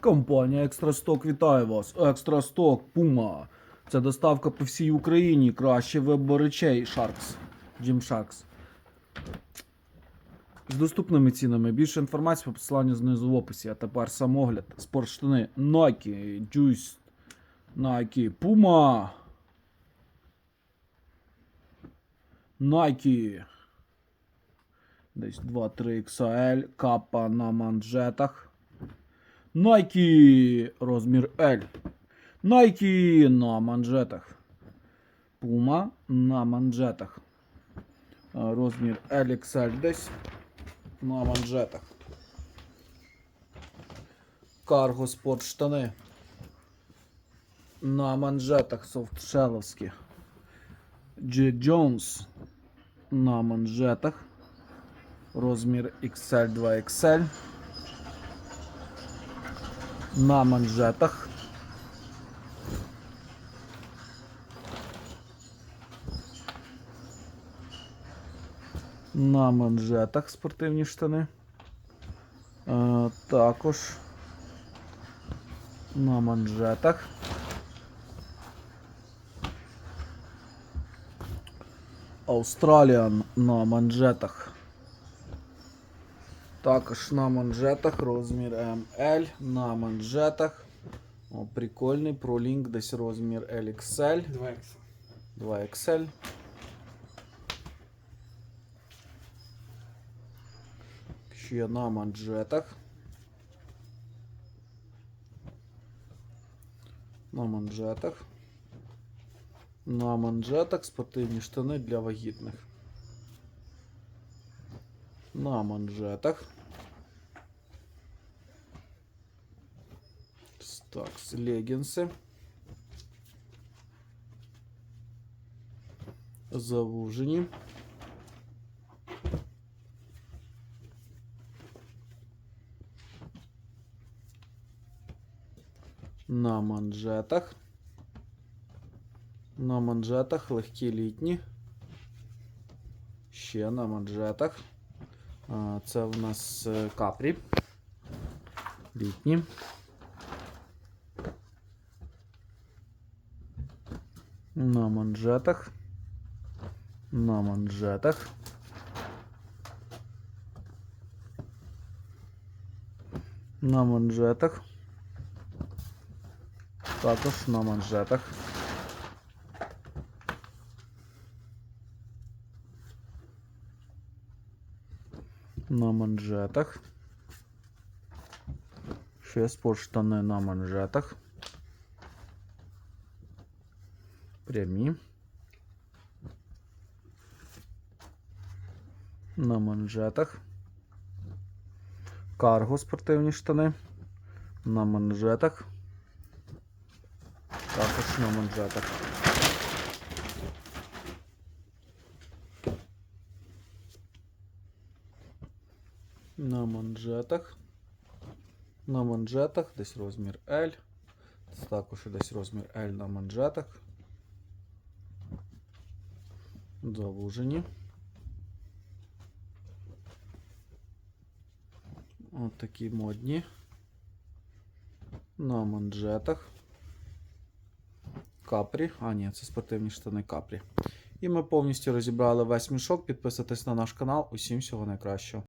Компанія Екстрасток вітає вас. Екстрасток Puma. Це доставка по всій Україні. Краще вибор речей Sharks. Gymsharks. З доступними цінами. Більше інформації по посиланню знизу в описі. А тепер самогляд. Спортштани Nike, Juice, Nike, Puma. Nike. Десь 2-3 XL. Капа на манжетах. Nike розмір L. Nike на манжетах. Puma на манжетах. Розмір LXL десь на манжетах. Карго спорт штани. На манжетах софтшеловські. G. Jones на манжетах. Розмір XL 2XL. На манжетах. На манжетах спортивні штани. Е, також на манжетах. Australian на манжетах. Також на манжетах розмір ML на манжетах. О, прикольний пролінк десь розмір LXL. 2 2XL. Ще на манжетах. На манжетах. На манжетах спортивні штани для вагітних. На манжетах. Так, леггинси. Завужені. На манжетах. На манжетах легкі літні. Ще на манжетах. Це в нас е, капрі. Літні. На манжетах. На манжетах. На манжетах. Також на манжетах. На манжетах. Ще спортштани на манжетах. Прямі. На манжетах. Карго спортивні штани. На манжетах. Також на манжетах. На манжетах. На манжетах десь розмір L. Це також десь розмір L на манжетах. Завужені. От такі модні. На манжетах. Капрі. А, ні, це спортивні штани капрі. І ми повністю розібрали весь мішок. Підписуйтесь на наш канал. Усім всього найкращого.